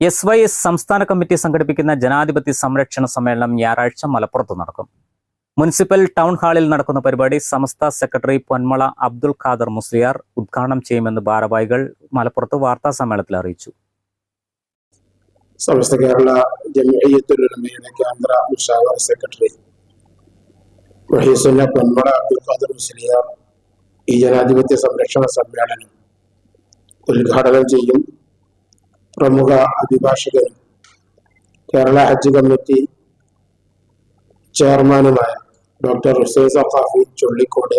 S Y S സംസ്ഥാന committee സംഘടിപ്പിക്കുന്ന ജനാധിപത്യ സംരക്ഷണ സമ്മേളനം ഞായറാഴ്ച മലപ്പുറത്ത് നടക്കും. മുനിസിപ്പൽ ടൗൺ ഹാളിൽ നടക്കുന്ന പരിപാടി സമസ്ത സെക്രട്ടറി പൊന്മള അബ്ദുൽ ഖാദർ മുസ്ലിയാർ ഉദ്ഘാടനം ചെയ്യുമെന്ന് ഭാരവാഹികൾ മലപ്പുറത്ത് വാർത്താ സമ്മേളനത്തിൽ അറിയിച്ചു. സമസ്ത കേരള ജമിയത്തുലമയുടെ കേന്ദ്ര മുഷാവർ സെക്രട്ടറി. വഹീസുന്ന പൊന്മള അബ്ദുൽ ഖാദർ മുസ്ലിയാർ ഈ ജനാധിപത്യ സംരക്ഷണ സമ്മേളനം ഉദ്ഘാടനം ചെയ്യും. പ്രമുഖ അഭിഭാഷകനും കേരള ഹജ്ജ് കമ്മിറ്റി ചെയർമാനുമായ doctor Hussain Saqafi Chullikode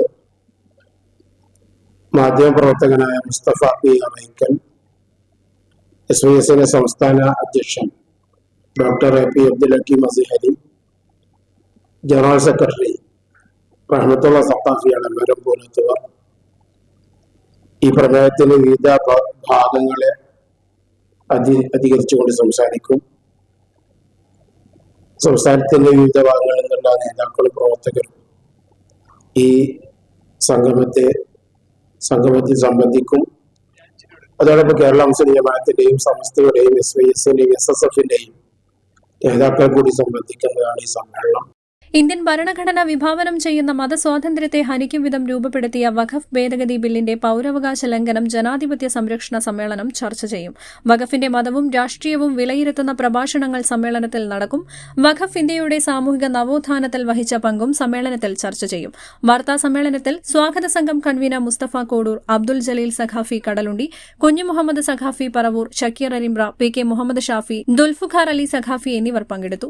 മാധ്യമപ്രവർത്തകനായ Musthafa P Araikkal S V എസിന്റെ സംസ്ഥാന അധ്യക്ഷൻ doctor A P Abdul Hakeem Azhari general secretary Rahmathulla Saqafi Adamaram പോലത്തവർ ഈ പ്രമേയത്തിന് വിവിധ ഭാഗങ്ങളെ അധി അധികരിച്ചുകൊണ്ട് സംസാരിക്കും. സംസ്ഥാനത്തിന്റെ വിവിധ ഭാഗങ്ങളിൽ നിന്നുള്ള നേതാക്കളും പ്രവർത്തകരും ഈ സംഗമത്തെ സംഗമത്തിൽ സംബന്ധിക്കും. അതോടൊപ്പം കേരള മുസ്ലിം ജമാഅത്തിന്റെയും സമസ്തയുടെയും എസ് വൈ എസിന്റെയും എസ് എസ് എഫിന്റെയും നേതാക്കൾ കൂടി സംബന്ധിക്കുന്നതാണ് ഈ സമ്മേളനം. ഇന്ത്യൻ ഭരണഘടന വിഭാവനം ചെയ്യുന്ന മതസ്വാതന്ത്ര്യത്തെ ഹനിക്കും വിധം രൂപപ്പെടുത്തിയ വഖഫ് ഭേദഗതി ബില്ലിന്റെ പൌരാവകാശ ലംഘനം ജനാധിപത്യ സംരക്ഷണ സമ്മേളനം ചർച്ച ചെയ്യും. വഖഫിന്റെ മതവും രാഷ്ട്രീയവും വിലയിരുത്തുന്ന പ്രഭാഷണങ്ങൾ സമ്മേളനത്തിൽ നടക്കും. വഖഫ് ഇന്ത്യയുടെ സാമൂഹിക നവോത്ഥാനത്തിൽ വഹിച്ച പങ്കും സമ്മേളനത്തിൽ ചർച്ച ചെയ്യും. വാർത്താ സമ്മേളനത്തിൽ സ്വാഗത സംഘം കൺവീനർ മുസ്തഫ കോഡൂർ അബ്ദുൽ ജലീൽ സഖാഫി കടലുണ്ടി കുഞ്ഞു മുഹമ്മദ് സഖാഫി പറവൂർ ഷക്കീർ അലിംറ പി കെ മുഹമ്മദ് ഷാഫി ദുൽഫുഖാർ അലി സഖാഫി എന്നിവർ പങ്കെടുത്തു.